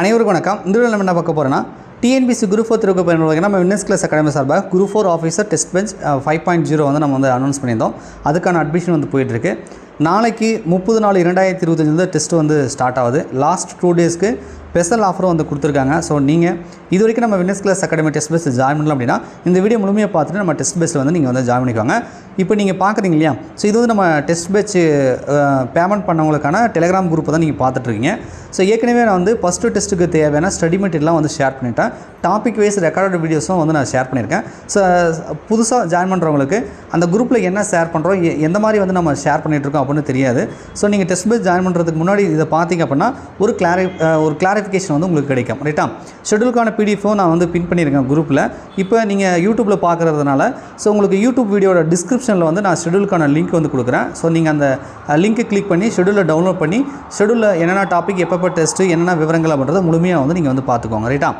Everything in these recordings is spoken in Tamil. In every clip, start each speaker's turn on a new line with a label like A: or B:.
A: அனைவருக்கும் வணக்கம். இந்த நம்ம என்ன பார்க்க போகிறோம்னா டிஎன்பிசி குரூப் ஃபோர் திருக்க பயன்படுத்தி நம்ம வின்னஸ் கிளாஸ் அகாடமி சார்பாக group four officer test bench five point zero வந்து நம்ம வந்து அனௌன்ஸ் பண்ணியிருந்தோம். அதுக்கான அட்மிஷன் வந்து போயிட்டுருக்கு. நாளைக்கு முப்பது நாலு இரண்டாயிரத்தி இருபத்தஞ்சு டெஸ்ட் வந்து ஸ்டார்ட் ஆகுது. லாஸ்ட் டூ டேஸ்க்கு ஸ்பெஷல் ஆஃபரும் வந்து கொடுத்துருக்காங்க. ஸோ நீங்கள் இது வரைக்கும் நம்ம Winners class academy test base join பண்ணலாம் அப்படின்னா இந்த வீடியோ முழுமையாக பார்த்துட்டு நம்ம டெஸ்ட் பேஸில் வந்து நீங்கள் வந்து ஜாயின் பண்ணிக்கோங்க. இப்போ நீங்கள் பார்க்குறீங்க இல்லையா? ஸோ இது வந்து நம்ம டெஸ்ட் பேட்ச் பேமெண்ட் பண்ணவங்களுக்கான டெலிகிராம் குரூப்பை தான் நீங்கள் பார்த்துட்ருக்கீங்க ஸோ ஏற்கனவே நான் வந்து ஃபஸ்ட்டு டெஸ்ட்டுக்கு தேவையான ஸ்டடி மெட்டீரியலாம் வந்து ஷேர் பண்ணிட்டேன். டாபிக் வைஸ் ரெக்கார்டட் வீடியோஸும் வந்து நான் ஷேர் பண்ணியிருக்கேன். ஸோ புதுசாக ஜாயின் பண்ணுறவங்களுக்கு அந்த குரூப்பில் என்ன ஷேர் பண்ணுறோம் எ- எந்த மாதிரி வந்து நம்ம ஷேர் பண்ணிகிட்ருக்கோம் அப்படின்னு தெரியாது. ஸோ நீங்கள் டெஸ்ட் பேஸ் ஜாயின் பண்ணுறதுக்கு முன்னாடி இதை பார்த்தீங்க அப்படின்னா ஒரு கிளாரி ஒரு கிளாரிஃபிகேஷன் வந்து உங்களுக்கு கிடைக்கும். ரைட்டா ஷெடியூலுக்கான பிடிஎஃபும் நான் வந்து பின் பண்ணியிருக்கேன் குரூப்பில் இப்போ நீங்கள் யூடியூப்பில் பார்க்குறதுனால ஸோ உங்களுக்கு யூடியூப் வீடியோட டிஸ்கிரிப்ஷனில் வந்து நான் ஷெடியூலுக்கான லிங்க் வந்து கொடுக்குறேன். ஸோ நீங்கள் அந்த லிங்க்கை கிளிக் பண்ணி ஷெடியூலை டவுன்லோட் பண்ணி ஷெடியூலில் என்னென்ன டாபிக் எப்பப்போ டெஸ்ட்டு என்னென்ன விவரங்கள் அப்படின்றத முழுமையாக வந்து நீங்கள் வந்து பார்த்துக்கோங்க. ரைட்டா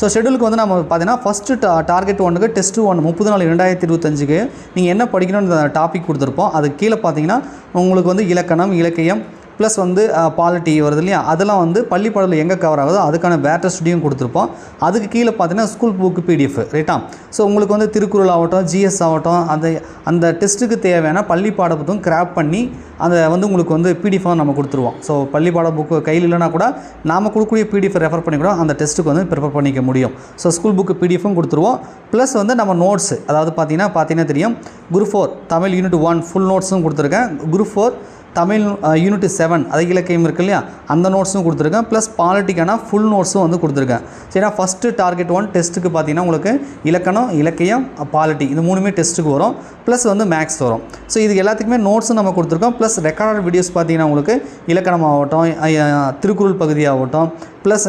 A: ஸோ ஷெடியூலுக்கு வந்து நம்ம பார்த்தீங்கன்னா ஃபஸ்ட்டு டா டார்கெட் ஒன்றுக்கு டெஸ்ட் ஒன் முப்பது நாள் ரெண்டாயிரத்தி இருபத்தஞ்சுக்கு நீங்கள் என்ன படிக்கணும்னு டாபிக் கொடுத்துருப்போம் அது கீழே பார்த்தீங்கன்னா உங்களுக்கு வந்து இலக்கணம் இலக்கியம் ப்ளஸ் வந்து பாலிட்டி வருது இல்லையா? அதெல்லாம் வந்து பள்ளிப்பாடலில் எங்கே கவர் ஆகுதோ அதுக்கான பேட்டர் ஸ்டுடியும் கொடுத்துருப்போம். அதுக்கு கீழே பார்த்தீங்கன்னா ஸ்கூல் புக்கு பிடிஎஃப் ரைட்டா ஸோ உங்களுக்கு வந்து திருக்குறள் ஆகட்டும் ஜிஎஸ் ஆகட்டும் அந்த அந்த டெஸ்ட்டுக்கு தேவையான பள்ளி பாட புத்தகம் கிராப் பண்ணி அதை வந்து உங்களுக்கு வந்து பிடிஎஃபாக நம்ம கொடுத்துருவோம். ஸோ பள்ளி பாட புக்கு கையில் இல்லைனா கூட நாம் கொடுக்கக்கூடிய பிடிஎஃப் ரெஃபர் பண்ணி கூட அந்த டெஸ்ட்டுக்கு வந்து ப்ரிப்பேர் பண்ணிக்க முடியும். ஸோ ஸ்கூல் புக்கு பிடிஎஃபும் கொடுத்துருவோம். ப்ளஸ் வந்து நம்ம நோட்ஸ் அதாவது பார்த்தீங்கன்னா பார்த்தீங்கன்னா தெரியும் group four Tamil unit one full நோட்ஸும் கொடுத்துருக்கேன். Group four Tamil unit seven அதை இலக்கியம் இருக்கு இல்லையா? அந்த நோட்ஸும் கொடுத்துருக்கேன். ப்ளஸ் பாலிட்டிக்கான ஃபுல் நோட்ஸும் வந்து கொடுத்துருக்கேன். சரினா ஃபஸ்ட்டு டார்கெட் ஒன் டெஸ்ட்டுக்கு பார்த்தீங்கன்னா உங்களுக்கு இலக்கணம் இலக்கியம் பாலிட்டி இது மூணுமே டெஸ்ட்டுக்கு வரும். ப்ளஸ் வந்து மேக்ஸ் வரும். ஸோ இது எல்லாத்துக்குமே நோட்ஸும் நம்ம கொடுத்துருக்கோம். ப்ளஸ் ரெக்கார்டட் வீடியோஸ் பார்த்தீங்கன்னா உங்களுக்கு இலக்கணம் ஆகட்டும் திருக்குறள் பகுதியாகட்டும் ப்ளஸ்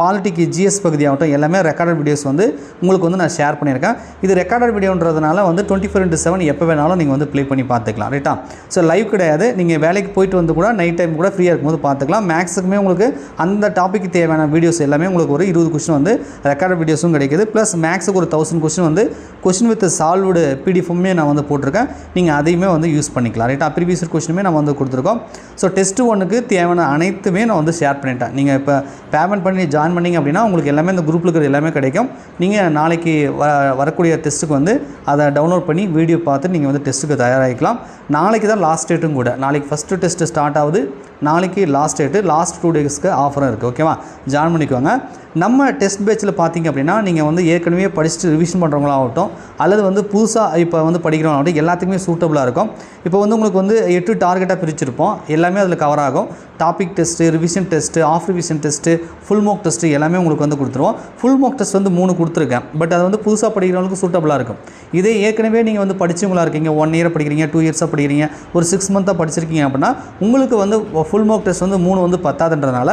A: பாலிட்டிக்கு ஜிஎஸ் பகுதி ஆகட்டும் எல்லாமே ரெக்கார்டட் வீடியோஸ் வந்து உங்களுக்கு வந்து நான் ஷேர் பண்ணியிருக்கேன். இது ரெக்கார்டட் வீடியோன்றதுனால வந்து டுவெண்ட்டி ஃபோர் இன்ட்டு செவன் எப்போ வேணாலும் நீங்கள் வந்து ப்ளே பண்ணி பார்த்துக்கலாம் ரைட்டா ஸோ லைவ் கிடையாது. நீங்கள் வேலைக்கு போயிட்டு வந்து கூட நைட் டைம் கூட ஃப்ரீயாக இருக்கும்போது பார்த்துக்கலாம். மேக்ஸுக்குமே உங்களுக்கு அந்த டாப்பிக்கு தேவையான வீடியோஸ் எல்லாமே உங்களுக்கு ஒரு இருபது கொஸ்டின் வந்து ரெக்கார்டட் வீடியோஸும் கிடைக்குது. ப்ளஸ் மேக்ஸுக்கு ஒரு தௌசண்ட் கொஸ்டின் வந்து கொஸ்டின் வித் சால்வ்டு பிடிஎஃபுமே நான் வந்து போட்டிருக்கேன். நீங்கள் அதையுமே வந்து யூஸ் பண்ணிக்கலாம் ரைட்டா ப்ரீவியஸ் கொஸ்டினுமே நம்ம வந்து கொடுத்துருக்கோம். ஸோ டெஸ்ட் ஒன்றுக்கு தேவையான அனைத்துமே நான் வந்து ஷேர் பண்ணிட்டேன். நீங்கள் இப்போ பேமெண்ட் பண்ணி ஜாயின் பண்ணீங்க அப்படின்னா உங்களுக்கு எல்லாமே இந்த குரூப்பில் இருக்கிற எல்லாமே கிடைக்கும். நீங்கள் நாளைக்கு வ வரக்கூடிய டெஸ்ட்டுக்கு வந்து அதை டவுன்லோட் பண்ணி வீடியோ பார்த்து நீங்கள் வந்து டெஸ்ட்டுக்கு தயாராகிக்கலாம். நாளைக்கு தான் லாஸ்ட் டேட்டும் கூட. நாளைக்கு ஃபஸ்ட்டு டெஸ்ட்டு ஸ்டார்ட் ஆகுது. நாளைக்கு லாஸ்ட் டேட்டு லாஸ்ட் டூ டேஸ்க்கு ஆஃபரும் இருக்குது ஓகேவா ஜாயின் பண்ணிக்கோங்க. நம்ம டெஸ்ட் பேட்சில் பார்த்தீங்க அப்படின்னா நீங்கள் வந்து ஏற்கனவே படிச்சுட்டு ரிவிஷன் பண்ணுறவங்களாகட்டும் அல்லது வந்து புதுசாக இப்போ வந்து படிக்கிறவங்களாகட்டும் எல்லாத்துக்குமே சூட்டபுளாக இருக்கும். இப்போ வந்து உங்களுக்கு வந்து எட்டு டார்கெட்டாக பிரிச்சிருப்போம். எல்லாமே அதில் கவர் ஆகும். Topic test revision test of revision test full mock test எல்லாமே உங்களுக்கு வந்து கொடுத்துருவோம். ஃபுல் மோக் டெஸ்ட் வந்து மூணு கொடுத்துருக்கேன். பட் அது வந்து புதுசாக படிக்கிறவங்களுக்கு சூட்டபுளாக இருக்கும். இதே ஏற்கனவே நீங்கள் வந்து படிச்சவங்களா இருக்கீங்க. ஒன் இயர் படிக்கிறீங்க டூ இயர்ஸாக படிக்கிறீங்க ஒரு சிக்ஸ் மந்த்தாக படிச்சிருக்கீங்க அப்படின்னா உங்களுக்கு வந்து ஃபுல் மார்க் டெஸ்ட் வந்து மூணு வந்து பத்தாதுன்றதுனால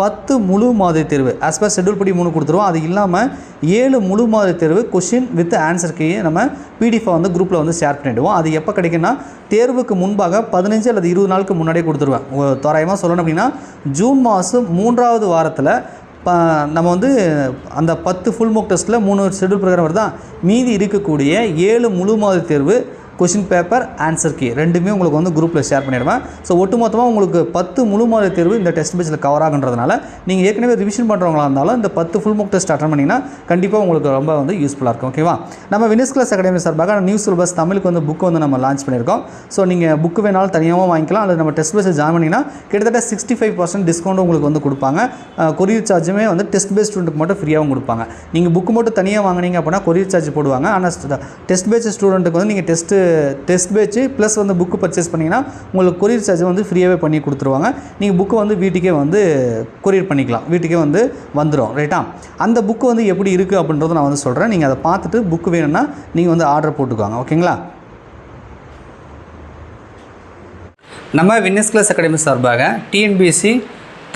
A: பத்து முழு மாதிரி தேர்வு. ஆஸ் பர் ஷெட்யூல் படி மூணு கொடுத்துருவோம். அது இல்லாமல் ஏழு முழு மாதிரி தேர்வு கொஷின் வித் ஆன்சர் நம்ம பிடிஎஃபை வந்து குரூப்பில் வந்து ஷேர் பண்ணிவிடுவோம் அது எப்போ கிடைக்குன்னா தேர்வுக்கு முன்பாக பதினஞ்சு அல்லது இருபது நாளுக்கு முன்னாடியே கொடுத்துருவேன். தோராயமாக சொல்லணும் அப்படின்னா ஜூன் மாதம் மூன்றாவது வாரத்தில் ப நம்ம வந்து அந்த பத்து ஃபுல் மோக் டெஸ்ட்டில் மூணு ஷெட்யூல் பிரகாரம் வருதா? மீதி இருக்கக்கூடிய ஏழு முழு மாதிரி தேர்வு கொஷின் பேப்பர் ஆன்சர் கீ ரெண்டுமே உங்களுக்கு வந்து குரூப்பில் ஷேர் பண்ணிடுவேன். ஸோ ஒட்டுமொத்தமாக உங்களுக்கு பத்து முழு மாதிரி தேர்வு இந்த டெஸ்ட் பேஜில் கவர் ஆகுன்றதுனால நீங்கள் ஏற்கனவே ரிவிஷன் பண்ணுறவங்களா இருந்தாலும் இந்த பத்து ஃபுல் மோக் டெஸ்ட் அட்டன் பண்ணிங்கன்னா கண்டிப்பாக உங்களுக்கு ரொம்ப வந்து யூஸ்ஃபுல்லாக இருக்கும். ஓகேவா நம்ம வினிஸ் கிளாஸ் அகாடமி சார்பாக நியூஸ் சிலபஸ் தமிழுக்கு வந்து புக் வந்து நம்ம லான்ச் பண்ணியிருக்கோம். ஸோ நீங்கள் புக்கு வேணாலும் தனியாகவும் வாங்கிக்கலாம். அல்லது நம்ம டெஸ்ட் பேஸில் ஜாயின் பண்ணிங்கன்னா கிட்டத்தட்ட சிக்ஸ்டி ஃபைவ் பர்சன்ட் டிஸ்கவுண்ட் உங்களுக்கு வந்து கொடுப்பாங்க. கொரியர் சார்ஜுமே வந்து டெஸ்ட் பேஸ் ஸ்டூடெண்ட்டுக்கு மட்டும் ஃப்ரீயாகவும் கொடுப்பாங்க. நீங்கள் புக்கு மட்டும் தனியாக வாங்குனீங்க அப்படின்னா கொரியர் சார்ஜ் போடுவாங்க. ஆனால் டெஸ்ட் பேஸ் ஸ்டூடெண்ட்டுக்கு வந்து நீங்கள் டெஸ்ட்டு டெஸ்ட் பேச்சு ப்ளஸ் வந்து புக்கு பர்ச்சேஸ் பண்ணிங்கன்னா உங்களுக்கு கொரியர் சார்ஜ் வந்து ஃப்ரீயாகவே பண்ணி கொடுத்துருவாங்க. நீங்கள் புக்கு வந்து வீட்டுக்கே வந்து கொரியர் பண்ணிக்கலாம். வீட்டுக்கே வந்து வந்துடும் ரைட்டா அந்த புக்கு வந்து எப்படி இருக்குது அப்படின்றத நான் வந்து சொல்கிறேன் நீங்கள் அதை பார்த்துட்டு புக்கு வேணும்னா நீங்கள் வந்து ஆர்டர் போட்டுக்கோங்க ஓகேங்களா நம்ம வின்னஸ் கிளாஸ் அகாடமி சார்பாக டிஎன்பிஎஸ்சி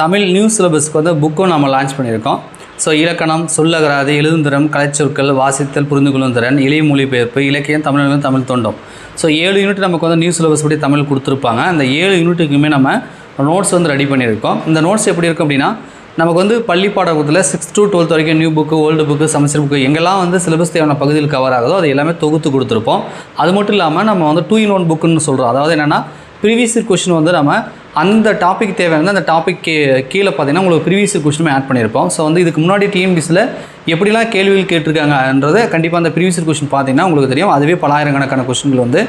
A: தமிழ் நியூ சிலபஸ்க்கு வந்து புக்கும் நம்ம லான்ச் பண்ணியிருக்கோம். ஸோ இலக்கணம் சொல்லகராதி எழுதுந்திரம் கலைச்சொற்கள் வாசித்தல் புரிந்து கொள்ளும் திறன் இளைய மொழிபெயர்ப்பு இலக்கியம் தமிழர்களும் தமிழ் தொண்டும். ஸோ ஏழு யூனிட் நமக்கு வந்து நியூ சிலபஸ் படி தமிழ் கொடுத்துருப்பாங்க. அந்த ஏழு யூனிட்டுக்குமே நம்ம நோட்ஸ் வந்து ரெடி பண்ணியிருக்கோம். இந்த நோட்ஸ் எப்படி இருக்கும் அப்படின்னா நமக்கு வந்து பள்ளி பாடத்தில் சிக்ஸ் டு டுவெல்த் வரைக்கும் new book old book semester book எங்கெல்லாம் வந்து சிலபஸ் தேவையான பகுதியில் கவர் ஆகுதோ அது எல்லாமே தொகுத்து கொடுத்துருப்போம். அது மட்டும் இல்லாமல் நம்ம வந்து டூ இன் ஒன் புக்குன்னு சொல்கிறோம் அதாவது என்னென்னா ப்ரீவியஸ் கொஷின் வந்து நம்ம அந்த டாபிக் தேவையான அந்த டாபிக் கே கீழே பார்த்தீங்கன்னா உங்களுக்கு ப்ரீவியஸ் கொஷினுமே ஆட் பண்ணியிருப்போம். ஸோ வந்து இதுக்கு முன்னாடி டிஎம்பிஸில் எப்படிலாம் கேள்விகள் கேட்டிருக்காங்கன்றதை கண்டிப்பாக அந்த ப்ரீவியஸ் கொஷின் பார்த்தீங்கன்னா உங்களுக்கு தெரியும். அதுவே பலாயிரக்கணக்கான கொஷின்கள் வந்து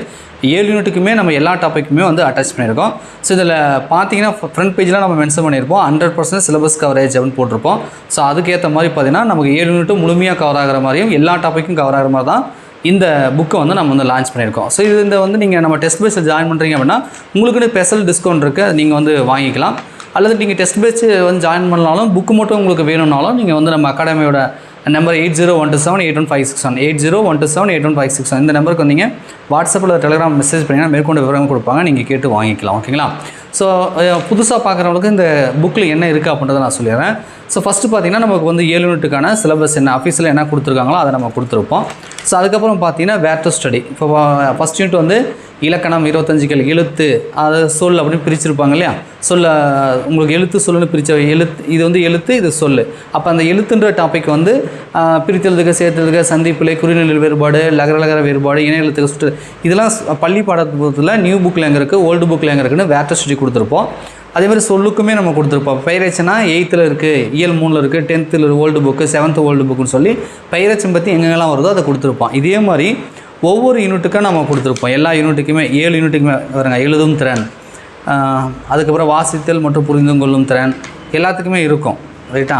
A: ஏழு யூனிட்டுக்குமே நம்ம எல்லா டாப்பிக்குமே வந்து அட்டாச் பண்ணியிருக்கோம். ஸோ இதில் பார்த்தீங்கன்னா ஃப்ரண்ட் பேஜில் நம்ம மென்ஷன் பண்ணியிருப்போம். ஹண்ட்ரட் பர்சன்ட் சிலபஸ் கவரேஜ் அப்படின்னு போட்டிருப்போம். ஸோ அதுக்கேற்ற மாதிரி பார்த்தீங்கன்னா நமக்கு ஏழு யூனிட்டும் முழுமையாக கவர் ஆகிற மாதிரியும் எல்லா டாப்பிக்கும் கவர் ஆகிற மாதிரி தான் இந்த புக்கை வந்து நம்ம வந்து லான்ச் பண்ணியிருக்கோம். ஸோ இது இந்த வந்து நீங்கள் நம்ம டெஸ்ட் பேஸில் ஜாயின் பண்ணுறீங்க அப்படின்னா உங்களுக்குன்னு ஸ்பெஷல் டிஸ்கவுண்ட் இருக்குது நீங்கள் வந்து வாங்கிக்கலாம். அல்லது நீங்கள் டெஸ்ட் பேஸ் வந்து ஜாயின் பண்ணாலும் புக்கு மட்டும் உங்களுக்கு வேணும்னாலும் நீங்கள் வந்து நம்ம அகாடமியோட number eight zero one two seven eight one five six one eight zero one two seven eight one five six one இந்த நம்பருக்கு வந்தீங்க. வாட்ஸ்அப்பில் டெலிகிராம் மெசேஜ் பண்ணிங்கன்னா மேற்கொண்டு விவரம் கொடுப்பாங்க. நீங்கள் கேட்டு வாங்கிக்கலாம். ஓகேங்களா ஸோ புதுசாக பார்க்குறவங்களுக்கு இந்த புக்கில் என்ன இருக்குது அப்படின்றத நான் சொல்லிடுறேன். ஸோ ஃபஸ்ட்டு பார்த்தீங்கன்னா நமக்கு வந்து ஏழு யூனிட்டுக்கான சிலபஸ் என்ன ஆஃபீஸில் என்ன கொடுத்துருக்காங்களோ அதை நம்ம கொடுத்துருப்போம். ஸோ அதுக்கப்புறம் பார்த்தீங்கன்னா வேர் டு ஸ்டடி இப்போ ஃபஸ்ட் யூனிட் வந்து இலக்கணம் இருபத்தஞ்சு எழுத்து அதை சொல் அப்படின்னு பிரிச்சிருப்பாங்க இல்லையா? சொல்ல உங்களுக்கு எழுத்து சொல்லுன்னு பிரித்த எழுத்து இது வந்து எழுத்து இது சொல். அப்போ அந்த எழுத்துன்ற டாபிக் வந்து ஆஹ், பிரித்தெழுதுக சேர்த்தெழுதுக சந்திப்பிலை குறிநிலை வேறுபாடு லகர லகர வேறுபாடு இணைய எழுத்துக்கு சுற்று. இதெல்லாம் பள்ளி பாடத்தில் நியூ புக்கில் எங்கே இருக்குது ஓல்டு புக்கில் எங்கே இருக்குன்னு வேர் டு கொடுத்துருப்போம். அதே மாதிரி சொல்லுக்குமே நம்ம கொடுத்துருப்போம். பயிரச்சனா எயித்தில் இருக்குது இயல் மூணில் இருக்குது டென்த்தில் ஓல்டு புக்கு செவன்த்து ஓல்டு புக்குன்னு சொல்லி பயிரச்சம் பற்றி எங்கெங்கெல்லாம் வருதோ அதை கொடுத்துருப்போம். இதே மாதிரி ஒவ்வொரு யூனிட்டுக்கும் நம்ம கொடுத்துருப்போம். எல்லா யூனிட்டுக்குமே ஏழு யூனிட்டுக்குமே வருங்க எழுதும் திறன். அதுக்கப்புறம் வாசித்தல் மற்றும் புரிந்து கொள்ளும் திறன். எல்லாத்துக்குமே இருக்கும் ரைட்டா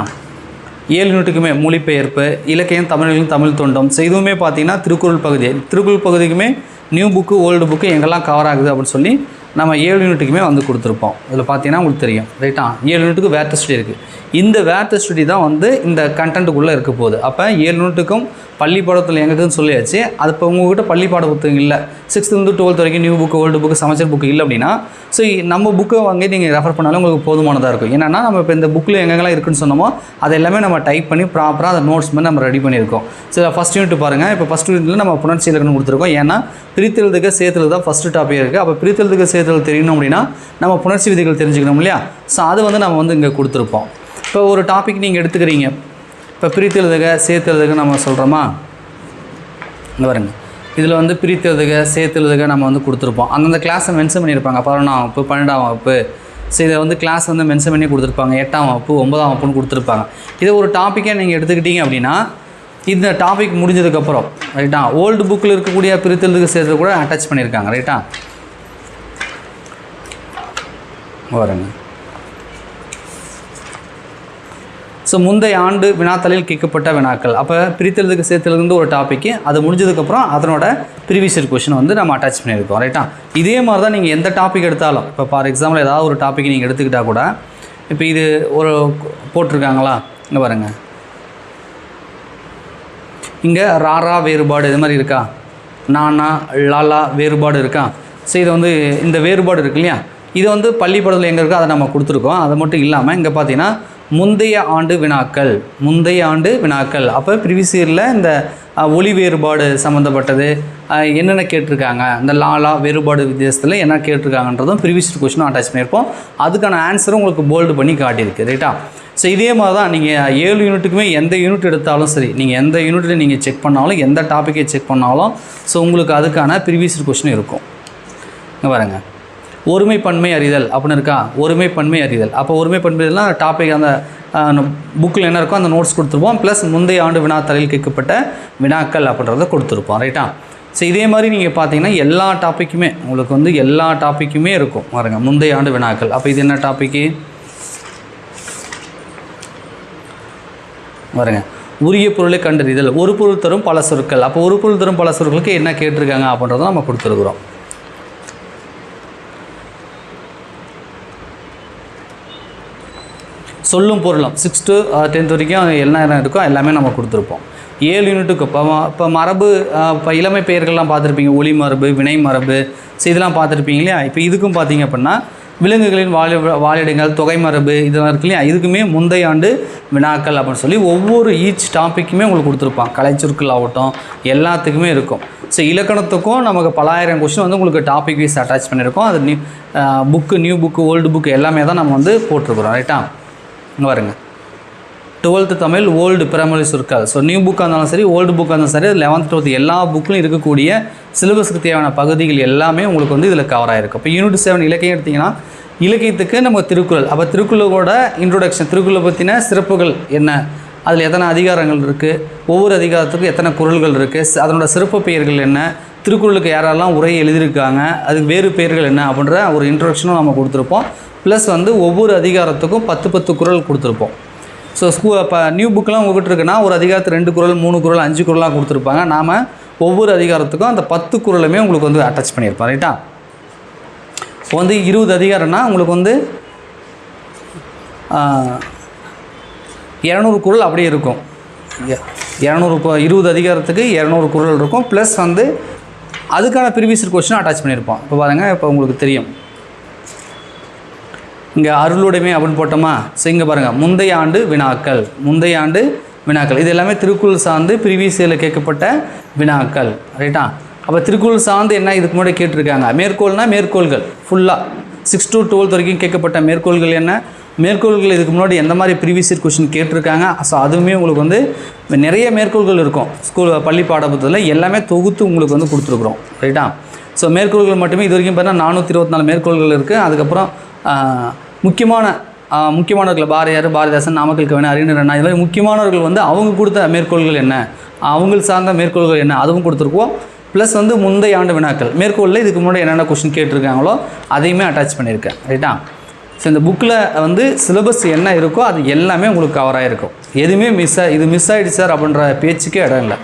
A: ஏழு யூனிட்டுக்குமே மொழிபெயர்ப்பு இலக்கியம் தமிழிலும் தமிழ் தொண்டம். ஸோ இதுவுமே பார்த்தீங்கன்னா திருக்குறள் பகுதி. திருக்குறள் பகுதிக்குமே நியூ புக்கு ஓல்டு புக்கு எங்கெல்லாம் கவர் ஆகுது அப்படின்னு சொல்லி நம்ம ஏழு யூனிட்டுக்குமே வந்து கொடுத்துருப்போம். இதில் பார்த்தீங்கன்னா உங்களுக்கு தெரியும் ரைட்டா ஏழு யூனிட்டுக்கு வேர் ஸ்டடி இருக்குது இந்த வேர் ஸ்டடி தான் வந்து இந்த கண்டென்ட்டுக்குள்ளே இருக்க போகுது. அப்போ ஏழு நூட்டுக்கும் பள்ளி பாடத்தில் எங்களுக்குன்னு சொல்லியாச்சு. அது இப்போ உங்ககிட்ட பள்ளி பாட புத்தகம் இல்லை. சிக்ஸ்த்துலேருந்து டுவெல்த் வரைக்கும் new book old book Samacheer book இல்லை அப்படின்னா ஸோ நம்ம புக்கை வாங்கி நீங்கள் ரெஃபர் பண்ணாலும் உங்களுக்கு போதுமானதாக இருக்கும். என்னென்னா நம்ம இப்போ இந்த புக்கில் எங்கெங்கெல்லாம் இருக்குன்னு சொன்னோமோ அது எல்லாமே நம்ம டைப் பண்ணி ப்ராப்பராக அந்த நோட்ஸ் மாதிரி நம்ம ரெடி பண்ணியிருக்கோம். ஸோ ஃபஸ்ட் யூனிட் பாருங்கள் இப்போ ஃபஸ்ட் யூனிட்டில் நம்ம புணர்ச்சி இலக்கணம் கொடுத்துருக்கோம். ஏன்னா பிரித்தெழுதுக்கு சேர்த்தல் தான் ஃபஸ்ட்டு டாபிக் இருக்குது அப்போ பிரித்தெழுதுக்கு சேர்த்தல் தெரியணும் அப்படின்னா நம்ம புணர்ச்சி விதிகள் தெரிஞ்சுக்கணும் இல்லையா? ஸோ அது வந்து நம்ம வந்து இங்கே கொடுத்துருப்போம். இப்போ ஒரு டாபிக் நீங்கள் எடுத்துக்கிறீங்க. இப்போ பிரித்தெழுதுக சேர்த்தெழுதுக நம்ம சொல்கிறோமா இங்கே பாருங்க. இதில் வந்து பிரித்தெழுதுக சேர்த்தெழுதுக நம்ம வந்து கொடுத்துருப்போம். அந்தந்த கிளாஸை மென்ஷன் பண்ணியிருப்பாங்க. பதினொன்றாம் வகுப்பு பன்னெண்டாம் வகுப்பு. ஸோ இதை வந்து கிளாஸ் வந்து மென்ஷன் பண்ணி கொடுத்துருப்பாங்க. எட்டாம் வகுப்பு ஒன்பதாம் வகுப்புன்னு கொடுத்துருப்பாங்க. இதை ஒரு டாப்பிக்கே நீங்கள் எடுத்துக்கிட்டீங்க அப்படின்னா இந்த டாபிக் முடிஞ்சதுக்கப்புறம் ரைட்டா ஓல்டு புக்கில் இருக்கக்கூடிய பிரித்தெழுதுக சேர்த்து கூட அட்டாச் பண்ணியிருக்காங்க. ரைட்டா வரேங்க ஸோ முந்தைய ஆண்டு வினாத்தலில் கேட்கப்பட்ட வினாக்கள். அப்போ பிரித்தெழுதுக்கு சேர்த்துலேருந்து ஒரு டாப்பிக்கு அது முடிஞ்சதுக்கப்புறம் அதனோட ப்ரீவியஸ் கொஷின் வந்து நம்ம அட்டாச் பண்ணியிருக்கோம் ரைட்டா இதே மாதிரி தான் நீங்கள் எந்த டாபிக் எடுத்தாலும் இப்போ ஃபார் எக்ஸாம்பிள் ஏதாவது ஒரு டாபிக் நீங்கள் எடுத்துக்கிட்டால் கூட இப்போ இது ஒரு போட்டிருக்காங்களா? இங்கே பாருங்கள் இங்கே ராரா வேறுபாடு இது மாதிரி இருக்கா? நானா லாலா வேறுபாடு இருக்கா? ஸோ இது வந்து இந்த வேறுபாடு இருக்கு இல்லையா? இது வந்து பள்ளிப்படத்தில் எங்கே இருக்கோ அதை நம்ம கொடுத்துருக்கோம். அது மட்டும் இல்லாமல் இங்கே பார்த்தீங்கன்னா முந்தைய ஆண்டு வினாக்கள் முந்தைய ஆண்டு வினாக்கள். அப்போ ப்ரிவியஸ் இயரில் இந்த ஒளி வேறுபாடு சம்மந்தப்பட்டது என்னென்ன கேட்டிருக்காங்க? இந்த லாலா வேறுபாடு வித்தியாசத்தில் என்ன கேட்டிருக்காங்கன்றதும் ப்ரிவியஸ் கொஸ்டினும் அட்டாச் பண்ணியிருப்போம். அதுக்கான ஆன்சரும் உங்களுக்கு போல்டு பண்ணி காட்டியிருக்கு ரைட்டா ஸோ இதே மாதிரி தான் நீங்கள் ஏழு யூனிட்டுக்குமே எந்த யூனிட் எடுத்தாலும் சரி நீங்கள் எந்த யூனிட்டில் நீங்கள் செக் பண்ணாலும் எந்த டாப்பிக்கை செக் பண்ணாலும் ஸோ உங்களுக்கு அதுக்கான ப்ரிவியஸ் கொஷின் இருக்கும். இங்கே பாருங்கள் ஒருமை பன்மை அறிதல் அப்படின்னு இருக்கா? ஒருமை பன்மை அறிதல். அப்போ ஒருமை பன்மை அறிதல்னா டாபிக் அந்த புக்கில் என்ன இருக்கோ அந்த நோட்ஸ் கொடுத்துருப்போம். ப்ளஸ் முந்தைய ஆண்டு வினாத்தலையில் கேட்கப்பட்ட வினாக்கள் அப்படின்றத கொடுத்துருப்போம். ரைட்டா ஸோ இதே மாதிரி நீங்கள் பார்த்தீங்கன்னா எல்லா டாப்பிக்குமே உங்களுக்கு வந்து எல்லா டாப்பிக்குமே இருக்கும். பாருங்க முந்தைய ஆண்டு வினாக்கள். அப்போ இது என்ன டாப்பிக்கு பாருங்க உரிய பொருளை கண்டறிதல். ஒரு பொருள் தரும் பல சொற்கள். அப்போ ஒரு பொருள் தரும் பல சொற்களுக்கு என்ன கேட்டிருக்காங்க அப்படின்றத நம்ம கொடுத்துருக்குறோம். சொல்லும் பொருளும் சிக்ஸ் டு டென்த் வரைக்கும் என்ன இருக்கோ எல்லாமே நம்ம கொடுத்துருப்போம். ஏழு யூனிட்டுக்கு இப்போ இப்போ மரபு இப்போ இளமை பெயர்கள்லாம் பார்த்துருப்பீங்க. ஒளி மரபு வினை மரபு ஸோ இதெல்லாம் பார்த்துருப்பீங்க இல்லையா? இப்போ இதுக்கும் பார்த்தீங்க அப்படின்னா விலங்குகளின் வாழ வாழிடங்கள் தொகை மரபு இதெல்லாம் இருக்கு இல்லையா? இதுக்குமே முந்தைய ஆண்டு வினாக்கள் அப்படின்னு சொல்லி ஒவ்வொரு ஈச் டாப்பிக்குமே உங்களுக்கு கொடுத்துருப்பான் கலைச்சொற்கள் ஆகட்டும் எல்லாத்துக்குமே இருக்கும். ஸோ இலக்கணத்துக்கும் நமக்கு பலாயிரம் கொஸ்டின் வந்து உங்களுக்கு டாபிக் வைஸ் அட்டாச் பண்ணியிருக்கோம். அது new book new book old book எல்லாமே தான் நம்ம வந்து போட்டிருக்கிறோம். ரைட்டா இங்கே பாருங்கள் டுவெல்த்து தமிழ் ஓல்டு பிரைமரி சொற்கள். ஸோ நியூ புக்காக இருந்தாலும் சரி ஓல்டு புக்காக இருந்தாலும் சரி லெவன்த் டுவெல்த் எல்லா புக்லையும் இருக்கக்கூடிய சிலபஸ்க்கு தேவையான பகுதிகள் எல்லாமே உங்களுக்கு வந்து இதில் கவர் ஆகிருக்கு இப்போ யூனிட் செவன் இலக்கியம் எடுத்திங்கன்னா இலக்கியத்துக்கு நம்ம திருக்குறள் அப்போ திருக்குறளோட இன்ட்ரொடக்ஷன் திருக்குறளை பற்றின சிறப்புகள் என்ன? அதில் எத்தனை அதிகாரங்கள் இருக்குது ஒவ்வொரு அதிகாரத்துக்கும் எத்தனை குரல்கள் இருக்குது அதனோட சிறப்பு பெயர்கள் என்ன? திருக்குறளுக்கு யாரெல்லாம் உரை எழுதியிருக்காங்க? அதுக்கு வேறு பெயர்கள் என்ன? அப்படின்ற ஒரு இன்ட்ரொடக்ஷனும் நம்ம கொடுத்துருப்போம். ப்ளஸ் வந்து ஒவ்வொரு அதிகாரத்துக்கும் பத்து பத்து குறள் கொடுத்துருப்போம். ஸோ ஸ்கூ இப்போ நியூ புக்கெலாம் உங்கள்கிட்ட இருக்குன்னா ஒரு அதிகாரத்து ரெண்டு குரல் மூணு குரல் அஞ்சு குறளாக கொடுத்துருப்பாங்க. நாம் ஒவ்வொரு அதிகாரத்துக்கும் அந்த பத்து குறளுமே உங்களுக்கு வந்து அட்டாச் பண்ணியிருப்போம். ரைட்டா இப்போ வந்து இருபது அதிகாரம்னா உங்களுக்கு வந்து இரநூறு குறள் அப்படியே இருக்கும். எ- இரநூறு இருபது அதிகாரத்துக்கு இரநூறு குறள் இருக்கும். ப்ளஸ் வந்து அதுக்கான ப்ரீவியஸ் கொஸ்டின் அட்டாச் பண்ணியிருப்போம். இப்போ பாருங்கள் இப்போ உங்களுக்கு தெரியும். இங்கே அருளுடைமை அப்படின்னு போட்டோமா? ஸோ இங்கே பாருங்கள் முந்தைய ஆண்டு வினாக்கள். முந்தைய ஆண்டு வினாக்கள். இது எல்லாமே திருக்குறள் சார்ந்து ப்ரீவியஸ் இயரில் கேட்கப்பட்ட வினாக்கள். ரைட்டா அப்போ திருக்குறள் சார்ந்து என்ன? இதுக்கு முன்னாடி கேட்டிருக்காங்க. மேற்கோள்னா மேற்கோள்கள். ஃபுல்லாக சிக்ஸ் டு டுவெல்த் வரைக்கும் கேட்கப்பட்ட மேற்கோள்கள் என்ன? மேற்கோள்கள் இதுக்கு முன்னாடி எந்த மாதிரி ப்ரீவியஸ் இயர் கொஷின் கேட்டிருக்காங்க? ஸோ அதுவுமே உங்களுக்கு வந்து நிறைய மேற்கோள்கள் இருக்கும். ஸ்கூல் பள்ளி பாடப்புத்தகத்தில் எல்லாமே தொகுத்து உங்களுக்கு வந்து கொடுத்துருக்குறோம். ரைட்டா ஸோ மேற்கோள்கள் மட்டுமே இது வரைக்கும் பார்த்தீங்கன்னா நானூற்றி இருபத்தி நாலு மேற்கோள்கள் இருக்குது அதுக்கப்புறம் முக்கியமான முக்கியமானவர்கள் பாரதியார் பாரதிதாசன் நாமக்கல் கவிஞர் அறிஞர் அண்ணா. இது மாதிரி முக்கியமானவர்கள் வந்து அவங்க கொடுத்த மேற்கோள்கள் என்ன? அவங்க சார்ந்த மேற்கோள்கள் என்ன? அதுவும் கொடுத்துருக்கோம். ப்ளஸ் வந்து முந்தைய ஆண்டு வினாக்கள். மேற்கோளில் இதுக்கு முன்னாடி என்னென்ன கொஷின் கேட்டிருக்காங்களோ அதையுமே அட்டாச் பண்ணியிருக்கேன். ரைட்டா ஸோ இந்த புக்கில் வந்து சிலபஸ் என்ன இருக்கோ அது எல்லாமே உங்களுக்கு கவர் ஆகிருக்கும் எதுவுமே மிஸ் ஆ இது மிஸ் ஆகிடுச்சு சார் அப்படின்ற பேச்சுக்கே இடம் இல்லை.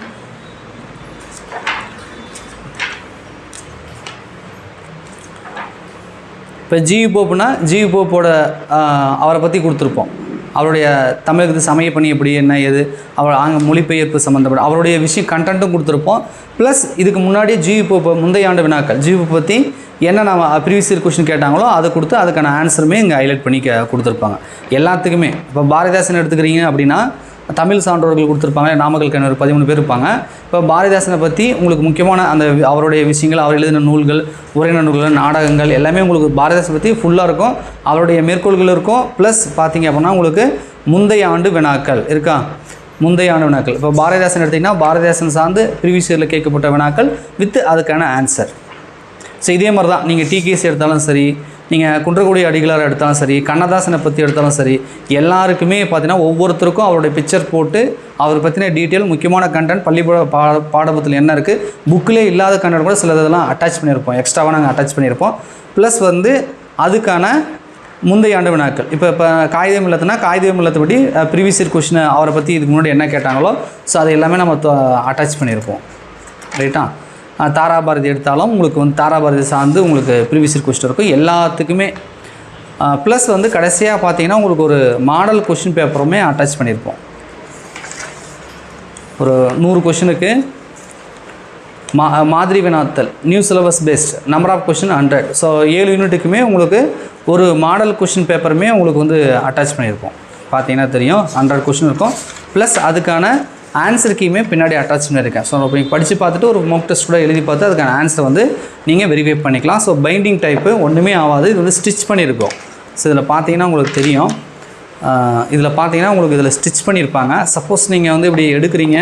A: இப்போ ஜிவி போப்புனா ஜிவி போப்போட அவரை பற்றி கொடுத்துருப்போம். அவருடைய தமிழகத்து சமய பணி எப்படி என்ன ஏது அவர் ஆங்க மொழிபெயர்ப்பு சம்மந்தப்பட்ட அவருடைய விஷயம் கண்டென்ட்டும் கொடுத்துருப்போம். ப்ளஸ் இதுக்கு முன்னாடியே ஜிவி போப்போ முந்தைய ஆண்டு வினாக்கள் ஜிவி பற்றி என்ன நம்ம ப்ரீவியஸ் இயர் கொஷின் கேட்டாங்களோ அதை கொடுத்து அதுக்கான ஆன்சருமே இங்கே ஹைலைட் பண்ணி கொடுத்துருப்பாங்க. எல்லாத்துக்குமே இப்போ பாரதிதாசன் எடுத்துக்கிறீங்க அப்படின்னா தமிழ் சான்றோர்கள் கொடுத்துருப்பாங்க. நாமக்கல் கண்ணூர் பதிமூணு பேர் இருப்பாங்க. இப்போ பாரதிதாசனை பற்றி உங்களுக்கு முக்கியமான அந்த அவருடைய விஷயங்கள் அவர் எழுதின நூல்கள் உரையின நூல்கள் நாடகங்கள் எல்லாமே உங்களுக்கு பாரதிதாசனை பற்றி ஃபுல்லாக இருக்கும். அவருடைய மேற்கோள்கள் இருக்கும். ப்ளஸ் பார்த்தீங்க அப்படின்னா உங்களுக்கு முந்தைய ஆண்டு வினாக்கள் இருக்கா? முந்தைய ஆண்டு வினாக்கள். இப்போ பாரதிதாசன் எடுத்திங்கன்னா பாரதிதாசன் சார்ந்து ப்ரீவியஸ் இயரில் கேட்கப்பட்ட வினாக்கள் வித் அதுக்கான ஆன்சர் ஸோ இதே மாதிரி தான் நீங்கள் டிகேஸ் எடுத்தாலும் சரி நீங்கள் குன்றக்குடி அடிகளார் எடுத்தாலும் சரி கண்ணதாசனை பற்றி எடுத்தாலும் சரி எல்லாருக்குமே பார்த்தீங்கன்னா ஒவ்வொருத்தருக்கும் அவருடைய பிக்சர் போட்டு அவரை பற்றின டீட்டெயில் முக்கியமான கண்டென்ட் பள்ளிக்கூட பா பாடபத்தில் என்ன இருக்குது புக்கிலே இல்லாத கண்டென்ட் கூட சில இதெல்லாம் அட்டாச் பண்ணியிருப்போம். எக்ஸ்ட்ராவாக நாங்கள் அட்டாச் பண்ணியிருப்போம். ப்ளஸ் வந்து அதுக்கான முந்தைய ஆண்டு வினாக்கள். இப்போ இப்போ காகிதம் இல்லத்துனா காகிதம் இல்லத்தபடி ப்ரீவியஸ் இயர் கொஷின் அவரை பற்றி இதுக்கு முன்னாடி என்ன கேட்டாங்களோ ஸோ அது எல்லாமே நம்ம அட்டாச் பண்ணியிருப்போம். ரைட்டா தாராபாரதி எடுத்தாலும் உங்களுக்கு வந்து தாராபாரதி சார்ந்து உங்களுக்கு ப்ரீவியஸ் கொஸ்டின் இருக்கும். எல்லாத்துக்குமே ப்ளஸ் வந்து கடைசியாக பார்த்தீங்கன்னா உங்களுக்கு ஒரு மாடல் கொஷின் பேப்பருமே அட்டாச் பண்ணியிருப்போம். ஒரு நூறு கொஷினுக்கு மா மாதிரி வினாத்தல் new syllabus based number of question hundred so ஏழு யூனிட்டுக்குமே உங்களுக்கு ஒரு மாடல் கொஷின் பேப்பருமே உங்களுக்கு வந்து அட்டாச் பண்ணியிருப்போம். பார்த்தீங்கன்னா தெரியும் ஹண்ட்ரட் கொஷின் இருக்கும். ப்ளஸ் அதுக்கான ஆன்சர் கீயுமே பின்னாடி அட்டாச் பண்ணியிருக்கேன் ஸோ இப்போ நீங்கள் படித்து பார்த்துட்டு ஒரு மோக் டெஸ்ட் கூட எழுதி பார்த்து அதுக்கான ஆன்சர் வந்து நீங்கள் வெரிஃபை பண்ணிக்கலாம். ஸோ பைண்டிங் டைப்பு ஒன்றுமே ஆகாது. இது வந்து ஸ்டிச் பண்ணியிருக்கோம். ஸோ இதில் பார்த்தீங்கன்னா உங்களுக்கு தெரியும். இதில் பார்த்தீங்கன்னா உங்களுக்கு இதில் ஸ்டிச் பண்ணியிருப்பாங்க. சப்போஸ் நீங்கள் வந்து இப்படி எடுக்கிறீங்க.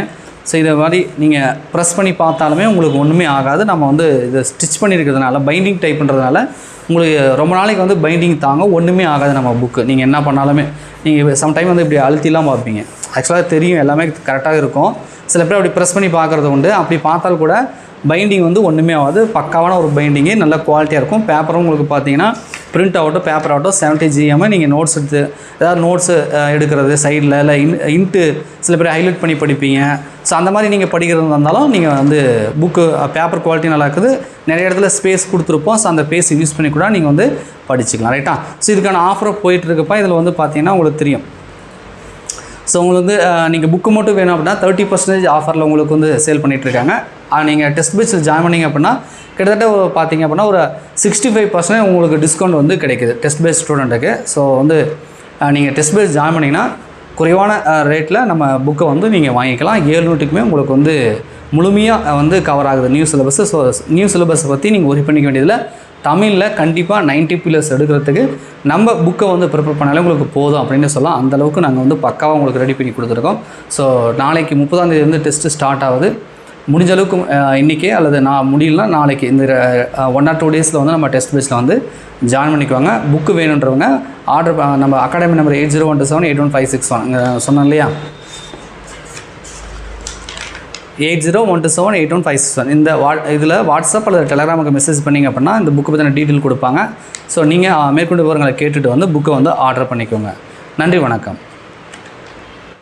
A: ஸோ இதை மாதிரி நீங்கள் ப்ரெஸ் பண்ணி பார்த்தாலுமே உங்களுக்கு ஒன்றுமே ஆகாது. நம்ம வந்து இதை ஸ்டிச் பண்ணியிருக்கிறதுனால பைண்டிங் டைப்ன்றதுனால உங்களுக்கு ரொம்ப நாளைக்கு வந்து பைண்டிங் தாங்க. ஒன்றுமே ஆகாது நம்ம புக்கு நீங்கள் என்ன பண்ணாலுமே. நீங்கள் சம்டைம் வந்து இப்படி அழுத்திலாம் பார்ப்பீங்க. ஆக்சுவலாக தெரியும் எல்லாமே கரெக்டாக இருக்கும். சில பேர் அப்படி ப்ரெஸ் பண்ணி பார்க்குறது உண்டு. அப்படி பார்த்தால் கூட பைண்டிங் வந்து ஒன்றுமே ஆகாது. பக்காவான ஒரு பைண்டிங்கு நல்ல குவாலிட்டியாக இருக்கும். பேப்பரும் உங்களுக்கு பார்த்தீங்கன்னா பிரிண்ட் ஆகட்டும் பேப்பர் ஆகட்டும் செவன்ட்டி ஜிஎம் நீங்கள் நோட்ஸ் எடுத்து ஏதாவது நோட்ஸு எடுக்கிறது சைடில் இல்லை இன் இன்ட்டு சில பேர் ஹைலைட் பண்ணி படிப்பீங்க. ஸோ அந்த மாதிரி நீங்கள் படிக்கிறது இருந்தாலும் நீங்கள் வந்து புக்கு பேப்பர் குவாலிட்டி நல்லா இருக்குது. நிறைய இடத்துல ஸ்பேஸ் கொடுத்துருப்போம். ஸோ அந்த ஸ்பேஸ் யூஸ் பண்ணி கூட நீங்கள் வந்து படிச்சுக்கலாம். ரைட்டா ஸோ இதுக்கான ஆஃபர் போயிட்டு இருக்கப்ப இதில் வந்து பார்த்தீங்கன்னா உங்களுக்கு தெரியும். ஸோ உங்களுக்கு வந்து நீங்கள் புக்கு மட்டும் வேணும் அப்படின்னா தேர்ட்டி பர்சன்டேஜ் ஆஃபரில் உங்களுக்கு வந்து சேல் பண்ணிகிட்ருக்காங்க நீங்கள் டெஸ்ட் பேச்சில் ஜாயின் பண்ணீங்க அப்படின்னா கிட்டத்தட்ட பார்த்தீங்க அப்படின்னா ஒரு சிக்ஸ்டி ஃபைவ் பர்சன்டேஜ் உங்களுக்கு டிஸ்கவுண்ட் வந்து கிடைக்குது டெஸ்ட் பேஸ் ஸ்டூடெண்ட்டுக்கு ஸோ வந்து நீங்கள் டெஸ்ட் பேஸ் ஜாயின் பண்ணிங்கன்னா குறைவான ரேட்டில் நம்ம புக்கை வந்து நீங்கள் வாங்கிக்கலாம். ஏழ்நூட்டுக்குமே உங்களுக்கு வந்து முழுமையாக வந்து கவர் ஆகுது. நியூ சிலபஸ் ஸோ நியூ சிலபஸை பற்றி நீங்கள் ஒரி பண்ணிக்க வேண்டியதில் தமிழில் கண்டிப்பாக நைன்ட்டி பிளஸ் எடுக்கிறதுக்கு நம்ம புக்கை வந்து ப்ரிப்பேர் பண்ணாலே உங்களுக்கு போதும் அப்படின்னு சொல்லலாம். அந்த அளவுக்கு நாங்கள் வந்து பக்காவாக உங்களுக்கு ரெடி பண்ணி கொடுத்துருக்கோம். ஸோ நாளைக்கு முப்பதாம் தேதி வந்து டெஸ்ட்டு ஸ்டார்ட் ஆகுது. முடிஞ்ச அளவுக்கு இன்றைக்கே இன்னைக்கே அல்லது நான் முடியலனா நாளைக்கு இந்த ஒன் ஆர் டூ டேஸில் வந்து நம்ம டெஸ்ட் பேஸில் வந்து ஜாயின் பண்ணிக்குவாங்க. புக்கு வேணுன்றவங்க ஆர்டர் நம்ம academy number eight zero one two seven eight one five six one சொன்னோம் இல்லையா? Eight zero one two seven eight one five six one இந்த வா இதில் வாட்ஸ்அப் அல்லது டெலகிராமுக்கு மெசேஜ் பண்ணிங்க அப்படின்னா இந்த புக்கு பற்றின டீட்டெயில் கொடுப்பாங்க. ஸோ நீங்கள் மேற்கொண்டு விவரங்களை கேட்டுட்டு வந்து புக்கை வந்து ஆர்டர் பண்ணிக்கோங்க. நன்றி வணக்கம்.